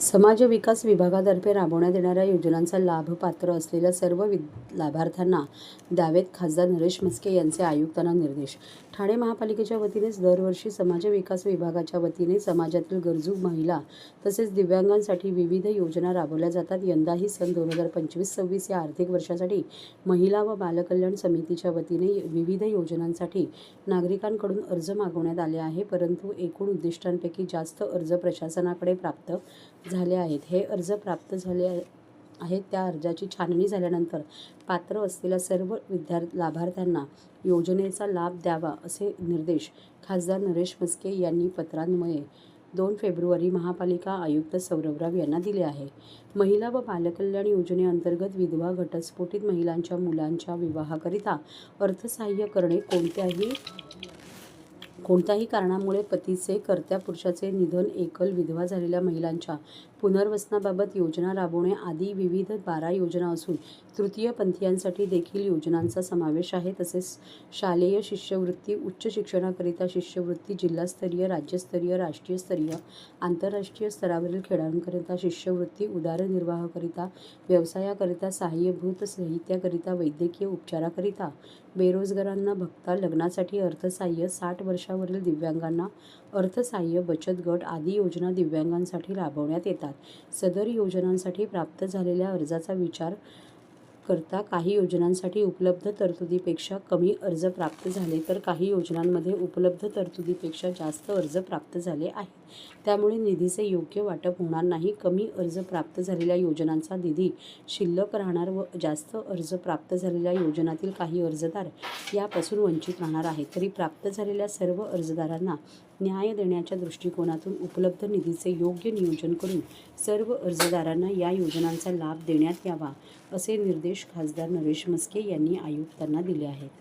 समाज विकास विभागातर्फे राबवण्यात येणाऱ्या योजनांचा लाभ पात्र असलेल्या सर्व वि लाभार्थ्यांना द्यावेत खासदार नरेश म्हस्के यांचे आयुक्तांना निर्देश. ठाणे महापालिकेच्या वतीनेच दरवर्षी समाज विकास विभागाच्या वतीने समाजातील गरजू महिला तसेच दिव्यांगांसाठी विविध योजना राबवल्या जातात. यंदाही सन दोन हजार पंचवीस सव्वीस या आर्थिक वर्षासाठी महिला व बालकल्याण समितीच्या वतीने विविध योजनांसाठी नागरिकांकडून अर्ज मागवण्यात आले आहे. परंतु एकूण उद्दिष्टांपैकी जास्त अर्ज प्रशासनाकडे प्राप्त झाले आहेत. हे अर्ज प्राप्त झाले आहे- आहेत. त्या अर्जाची छाननी झाल्यानंतर पात्र असलेल्या सर्व विद्यार्थी लाभार्थ्यांना योजनेचा लाभ द्यावा असे निर्देश खासदार नरेश म्हस्के यांनी पत्रांमुळे दोन फेब्रुवारी महापालिका आयुक्त सौरभराव यांना दिले आहे. महिला व बालकल्याण योजनेअंतर्गत विधवा घटस्फोटित महिलांच्या मुलांच्या विवाहाकरिता अर्थसहाय्य करणे कोणत्याही कोणत्याही कारणामुळे पतीचे कर्त्या पुरुषाचे निधन एकल विधवा झालेल्या महिलांच्या पुनर्वसनाबाबत योजना राबवणे आदी विविध बारा योजना असून तृतीयपंथीयांसाठी देखील योजनांचा समावेश आहे. तसेच शालेय शिष्यवृत्ती उच्च शिक्षणाकरिता शिष्यवृत्ती जिल्हास्तरीय राज्यस्तरीय राष्ट्रीयस्तरीय आंतरराष्ट्रीय स्तरावरील खेळांकरिता शिष्यवृत्ती उदारनिर्वाहाकरिता व्यवसायाकरिता सहाय्यभूत साहित्याकरिता वैद्यकीय उपचाराकरिता बेरोजगारांना भक्ता लग्नासाठी अर्थसहाय्य साठ वर्ष वर्षावरील दिव्यांगांना अर्थसहाय्य बचत गट आदी योजना दिव्यांगांसाठी राबवण्यात येतात. सदर योजनांसाठी प्राप्त झालेल्या अर्जाचा विचार करता काही योजनांसाठी उपलब्ध तरतुदीपेक्षा कमी अर्ज प्राप्त झाले तर काही योजनांमध्ये उपलब्ध तरतुदीपेक्षा जास्त अर्ज प्राप्त झाले आहेत. त्यामुळे निधीचे योग्य वाटप होणार नाही. कमी अर्ज प्राप्त झालेल्या योजनांचा निधी शिल्लक राहणार व जास्त अर्ज प्राप्त झालेल्या योजनातील काही अर्जदार यापासून वंचित राहणार आहेत. तरी प्राप्त झालेल्या सर्व अर्जदारांना न्याय देण्याच्या दृष्टिकोनातून उपलब्ध निधीचे योग्य नियोजन करून सर्व अर्जदारांना या योजनांचा लाभ देण्यात यावा असे निर्देश खासदार नरेश म्हस्के यांनी आयुक्तांना दिले आहेत.